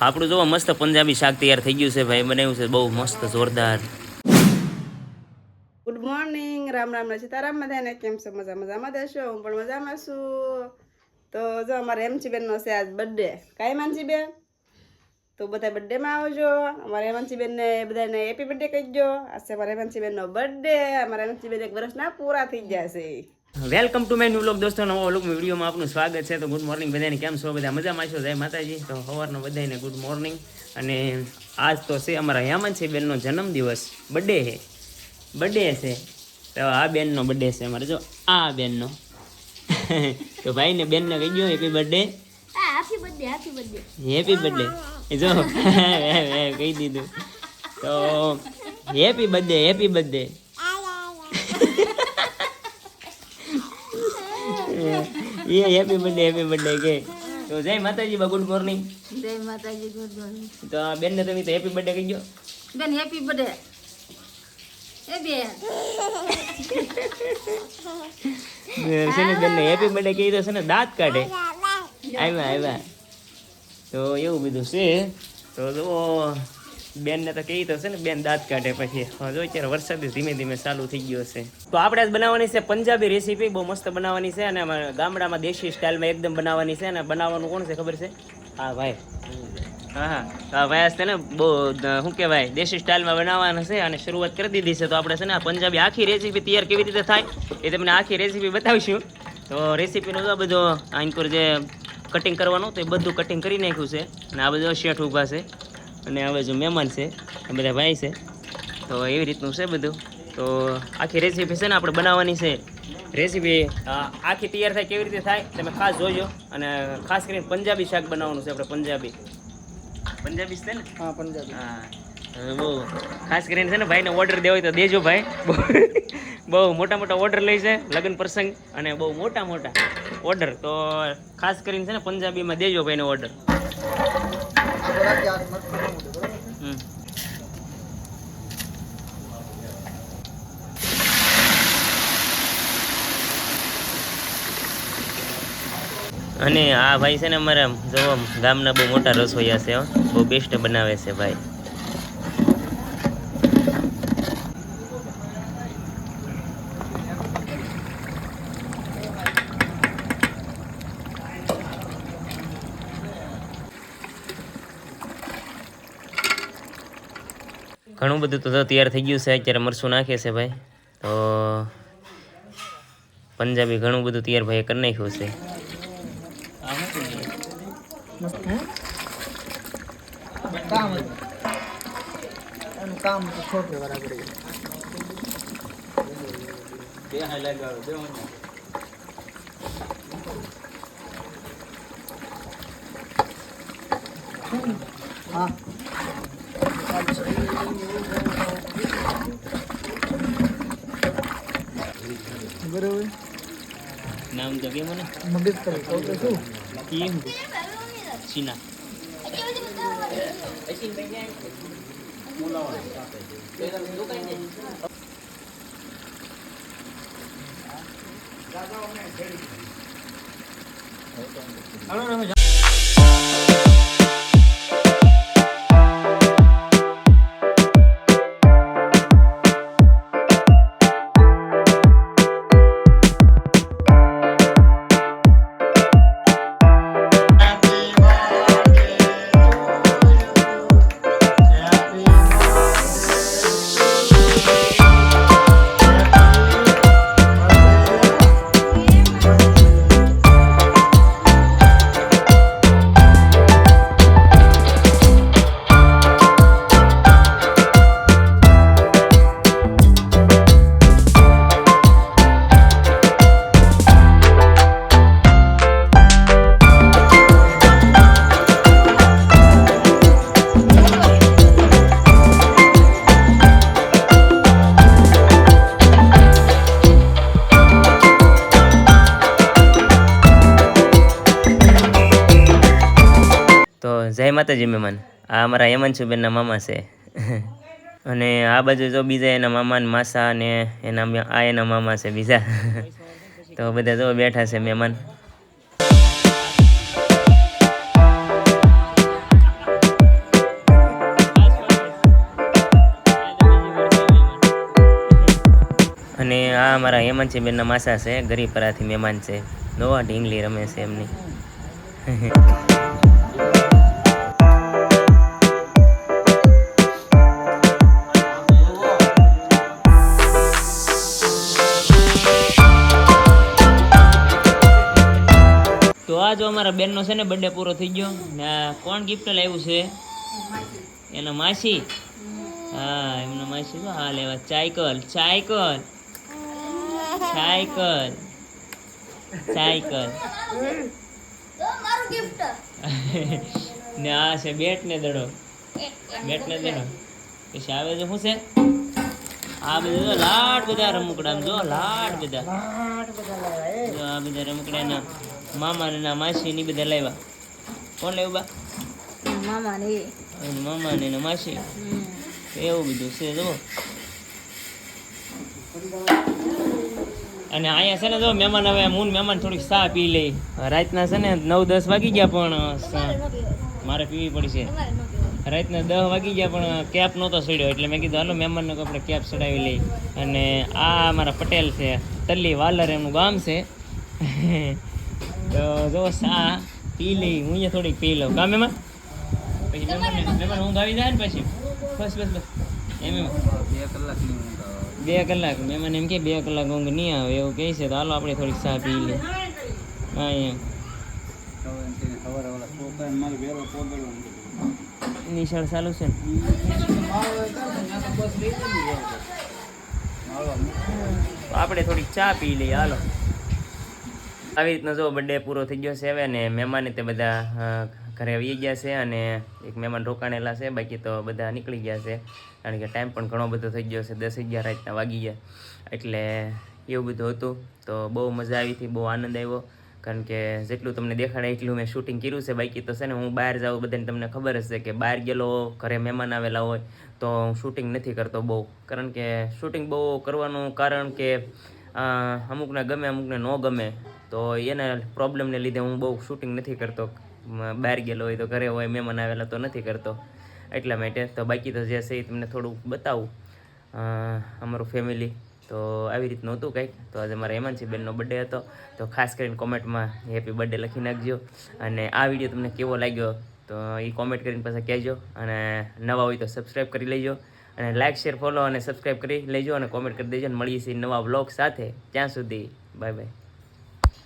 આપણું જોવો મસ્ત પંજાબી શાક તૈયાર થઈ ગયું છે ભાઈ. બનાવ્યું છે બહુ મસ્ત જોરદાર. ગુડ મોર્નિંગ રામ રામ ને સીતારામ બધાને. કેમ છો? મજા મજામાં દેશો હું પણ મજામાં છું. તો જો અમારે હેમચીબેન નો છે આજ બર્થડે કાંઈ માનસીબેન તો બધા બર્થડેમાં આવજો. અમારે હેમંતીબેન ને બધાને હેપી બર્થડે કહીજો આજે અમારે હેમંતીબેન બર્થડે અમારા હેમંતીબેન એક વર્ષના પૂરા થઈ જશે. છે welcome to my new look દોસ્તો નવો વ્લોગ વિડીયોમાં આપનું સ્વાગત છે. તો ગુડ મોર્નિંગ બધાને. કેમ છો? બધા મજામાં છો? જય માતાજી. તો સવારનો બધાને ગુડ મોર્નિંગ અને આજ તો છે અમારા હેમંતસિંહ બેનનો જન્મદિવસ. બર્થડે છે. બર્થડે છે. તો આ બેનનો બર્થડે છે અમારે. જો આ બેનનો. તો ભાઈને બેનને કહી ગયો હેપી બર્થડે હેપી બર્થડે જો કહી દીધું. તો હેપી બર્થડે હેપી બર્થડે. એ હેપી બર્થડે હેપી બર્થડે કે. તો જય માતાજી બા ગુડ મોર્નિંગ જય માતાજી ગુડ મોર્નિંગ. તો આ બેનને તમે તો હેપી બર્થડે કહી ગયો બેન હેપી બર્થડે. એ બેન. છે ને હેપી બર્થડે કહી દો છે ને દાંત કાઢે. આવ્યા આવ્યા તો એવું બધું છે. તો જુઓ, બેનને તો કહી તો છે ને, બેન દાંત કાઢે પછી. જો અત્યારે વરસાદ ધીમે ધીમે ચાલુ થઈ ગયો છે. તો આપણે આજ બનાવવાની છે પંજાબી રેસીપી બહુ મસ્ત બનાવવાની છે અને ગામડામાં દેશી સ્ટાઇલમાં એકદમ બનાવવાની છે. અને બનાવવાનું કોણ છે ખબર છે? હા ભાઈ. હા હા. હા ભાઈ છે ને બહુ, શું કહેવાય, દેશી સ્ટાઇલમાં બનાવવાના છે અને શરૂઆત કરી દીધી છે. તો આપણે છે ને પંજાબી આખી રેસીપી તૈયાર કેવી રીતે થાય એ તમને આખી રેસીપી બતાવીશું. તો રેસીપીનો બધું આઈન જે કટિંગ કરવાનું તો એ બધું કટિંગ કરી નાખ્યું છે. અને આ બધું શેઠ ઊભા છે. અને હવે જો મહેમાન છે એ બધા ભાઈ છે. તો એવી રીતનું છે બધું. તો આખી રેસીપી છે ને આપણે બનાવવાની છે. રેસીપી આખી તૈયાર થાય કેવી રીતે થાય તમે ખાસ જોજો. અને ખાસ કરીને પંજાબી શાક બનાવવાનું છે આપણે પંજાબી. પંજાબી છે ને? હા પંજાબી. હા. ખાસ કરીને છે ને ભાઈને ઓર્ડર દેવો હોય તો દેજો ભાઈ. બહુ- મોટા મોટા ઓર્ડર લઈ છે, લગ્ન પ્રસંગ અને બહુ મોટા મોટા ઓર્ડર તો ખાસ કરીને છે ને પંજાબીમાં દેજો ભાઈને ઓર્ડર અને આ ભાઈ છે ને અમારા જો ગામના બહુ મોટા રસોઈયા છે બહુ બેસ્ટ બનાવે છે ભાઈ. ઘણું બધું તો તૈયાર થઈ ગયું છે, અત્યારે મરસું નાખે છે ભાઈ. તો પંજાબી ઘણું બધું તૈયાર ભાઈ કરી નાખ્યું છે. હા બરોબર નામ તો કેમ મને? મગજ કરે તો તો શું? કેમ ચીના તો જય માતાજી મહેમાન. આ અમારા હેમંશુબેનના મામા છે. અને આ બાજુ જો બીજા એના મામા ને માસા અને એના આ એના મામા છે બીજા. તો બધા જો બેઠા છે મહેમાન. અને આ અમારા હેમાંશી બેનના માસા છે ગરીપરાથી મહેમાન છે. નવા ઢીંગલી રમે છે એમની. આ જો અમારા બેનનો છે ને બર્થડે પૂરો થઈ ગયો. ને કોણ ગિફ્ટ લાવ્યું છે? એના માસી. હા એમના માસી જો હા લેવા. સાયકલ સાયકલ સાયકલ સાયકલ ને આ છે બેટ ને દડો. બેટ ને દડો. પછી આવે છે શું છે? આ બધા જો લાડ બધા રમકડા જો લાડ બધા. આ બધા રમકડા મામા ને ના માસી ની બધા લાવ્યા કોણ લાવ્યું બા? મામા ને મામા ને માસી. એવું બધું છે જો અને અહીંયા છે ને જો મહેમાન હવે મૂન મહેમાન થોડીક ચા પી લે રાતના છે ને નવ દસ વાગી ગયા પણ મારે પીવી પડશે રાતના દસ વાગી ગયા પણ કેપ નહોતો સડ્યો. એટલે મેં કીધું હાલો મહેમાનને આપણે કેપ ચડાવી લઈ. અને આ મારા પટેલ છે તલ્લી વાલર એમનું ગામ છે. તો જો સા પી લઈ હું અહીંયા થોડીક પી લઉં. કામ એમાં? પછી મહેમાન ઊંઘ આવી જાય ને પછી? બસ બસ બસ. એમ એમ. બે કલાક મહેમાન એમ કે બે કલાક ઊંઘ નહીં આવે એવું કહે છે. તો હાલો આપણે થોડીક ચા પી લઈએ. હા એમ. નિશાળ ચાલુ છે ને? આપણે થોડીક ચા પી લઈએ. હાલો. આવી રીતનો જો બર્થડે પૂરો થઈ ગયો છે હવે અને મહેમાને તે બધા ઘરે આવી ગયા છે અને એક મહેમાન રોકાણેલા છે, બાકી તો બધા નીકળી ગયા છે. કારણ કે ટાઈમ પણ ઘણો બધો થઈ ગયો છે, દસ અગિયાર રાતના વાગી ગયા. એટલે એવું બધું હતું. તો બહુ મજા આવી હતી, બહુ આનંદ આવ્યો. કારણ કે જેટલું તમને દેખાડે એટલું મેં શૂટિંગ કર્યું છે. બાકી તો છે ને હું બહાર જાઉં, બધાને તમને ખબર છે કે બહાર ગયેલો, ઘરે મહેમાન આવેલા હોય, તો હું શૂટિંગ નથી કરતો બહુ. કારણ કે શૂટિંગ બહુ કરવાનું કારણ કે અમુકને ગમે, અમુકને ન ગમે. તો એના પ્રોબ્લેમને લીધે હું બહુ શૂટિંગ નથી કરતો. બહાર ગયેલો હોય તો ઘરે હોય, મહેમાન આવેલા તો નથી કરતો. એટલા માટે તો બાકી તો જે છે એ તમને થોડુંક બતાવું. અમારું ફેમિલી તો આવી રીતનું હતું કંઈક. તો આજે મારા હેમાંશી બેનનો બર્થડે હતો. તો ખાસ કરીને કોમેન્ટમાં હેપી બર્થડે લખી નાખજો. અને આ વીડિયો તમને કેવો લાગ્યો તો એ કોમેન્ટ કરીને પાછા કહેજો. અને નવા હોય તો સબસ્ક્રાઈબ કરી લેજો. અને લાઇક શેર ફોલો અને સબસ્ક્રાઈબ કરી લેજો. અને કોમેન્ટ કરી દેજો. અને મળીએ છીએ નવા વ્લોગ સાથે. ત્યાં સુધી બાય બાય